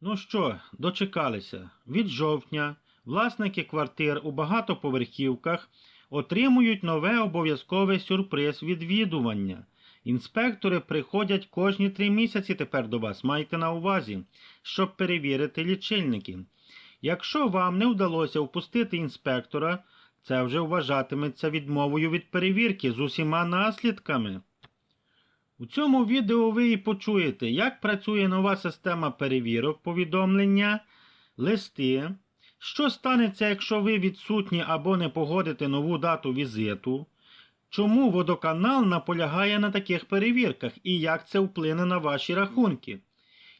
Ну що, дочекалися. Від жовтня власники квартир у багатоповерхівках отримують нове обов'язкове сюрприз відвідування. Інспектори приходять кожні три місяці тепер до вас, майте на увазі, щоб перевірити лічильники. Якщо вам не вдалося впустити інспектора, це вже вважатиметься відмовою від перевірки з усіма наслідками. У цьому відео ви і почуєте, як працює нова система перевірок, повідомлення, листи, що станеться, якщо ви відсутні або не погодите нову дату візиту, чому водоканал наполягає на таких перевірках і як це вплине на ваші рахунки,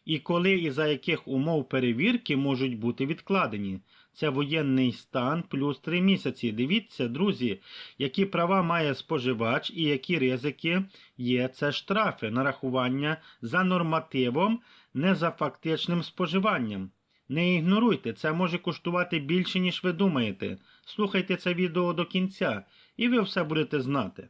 і коли і за яких умов перевірки можуть бути відкладені. Це воєнний стан плюс 3 місяці. Дивіться, друзі, які права має споживач і які ризики є. Це штрафи, нарахування за нормативом, не за фактичним споживанням. Не ігноруйте, це може коштувати більше, ніж ви думаєте. Слухайте це відео до кінця, і ви все будете знати.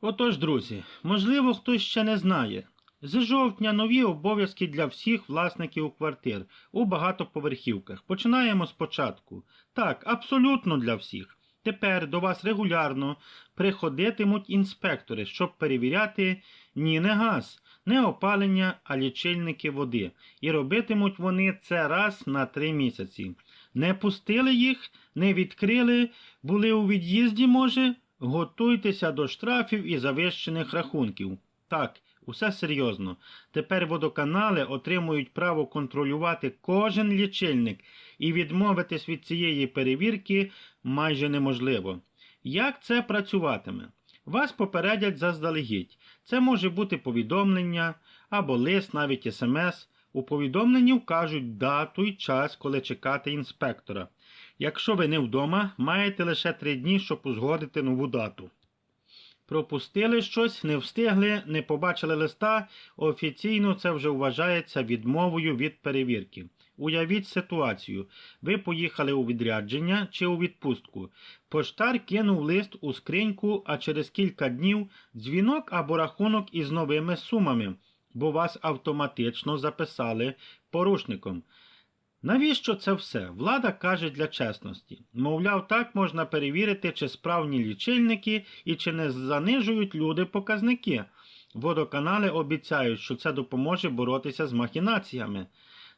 Отож, друзі, можливо, хтось ще не знає. З жовтня нові обов'язки для всіх власників квартир у багатоповерхівках. Починаємо спочатку. Так, абсолютно для всіх. Тепер до вас регулярно приходитимуть інспектори, щоб перевіряти ні не газ, не опалення, а лічильники води. І робитимуть вони це раз на три місяці. Не пустили їх, не відкрили, були у від'їзді, може, готуйтеся до штрафів і завищених рахунків. Так, усе серйозно. Тепер водоканали отримують право контролювати кожен лічильник, і відмовитись від цієї перевірки майже неможливо. Як це працюватиме? Вас попередять заздалегідь. Це може бути повідомлення або лист, навіть смс. У повідомленні вкажуть дату і час, коли чекати інспектора. Якщо ви не вдома, маєте лише три дні, щоб узгодити нову дату. Пропустили щось, не встигли, не побачили листа. Офіційно це вже вважається відмовою від перевірки. Уявіть ситуацію. Ви поїхали у відрядження чи у відпустку. Поштар кинув лист у скриньку, а через кілька днів дзвінок або рахунок із новими сумами, бо вас автоматично записали порушником. Навіщо це все? Влада каже для чесності. Мовляв, так можна перевірити, чи справні лічильники і чи не занижують люди показники. Водоканали обіцяють, що це допоможе боротися з махінаціями.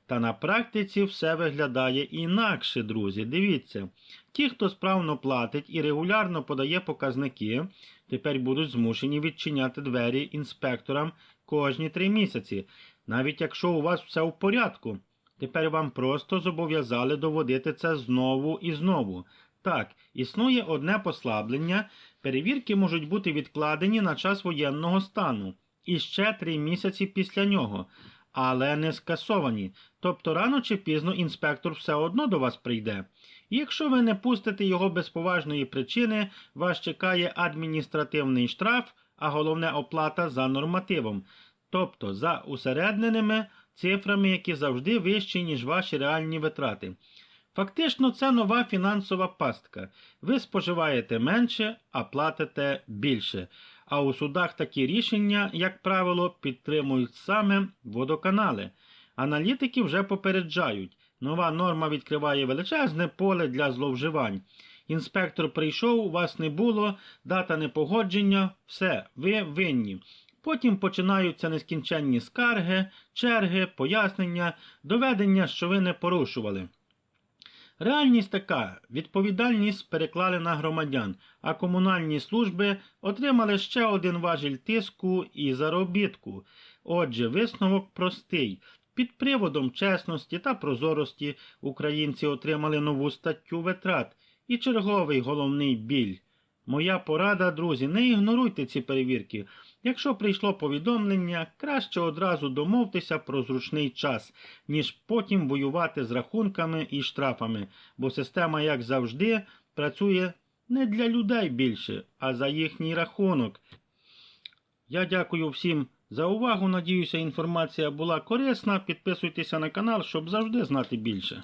Та на практиці все виглядає інакше, друзі. Дивіться, ті, хто справно платить і регулярно подає показники, тепер будуть змушені відчиняти двері інспекторам кожні три місяці, навіть якщо у вас все в порядку. Тепер вам просто зобов'язали доводити це знову і знову. Так, існує одне послаблення, перевірки можуть бути відкладені на час воєнного стану і ще три місяці після нього, але не скасовані. Тобто рано чи пізно інспектор все одно до вас прийде. Якщо ви не пустите його без поважної причини, вас чекає адміністративний штраф, а головне оплата за нормативом, тобто за усередненими цифрами, які завжди вищі, ніж ваші реальні витрати. Фактично, це нова фінансова пастка. Ви споживаєте менше, а платите більше. А у судах такі рішення, як правило, підтримують саме водоканали. Аналітики вже попереджають, нова норма відкриває величезне поле для зловживань. Інспектор прийшов, у вас не було, дата непогодження, все, ви винні. Потім починаються нескінченні скарги, черги, пояснення, доведення, що ви не порушували. Реальність така: відповідальність переклали на громадян, а комунальні служби отримали ще один важіль тиску і заробітку. Отже, висновок простий. Під приводом чесності та прозорості українці отримали нову статтю витрат і черговий головний біль. Моя порада, друзі, не ігноруйте ці перевірки. Якщо прийшло повідомлення, краще одразу домовтеся про зручний час, ніж потім воювати з рахунками і штрафами, бо система, як завжди, працює не для людей більше, а за їхній рахунок. Я дякую всім за увагу. Надіюся, інформація була корисна. Підписуйтеся на канал, щоб завжди знати більше.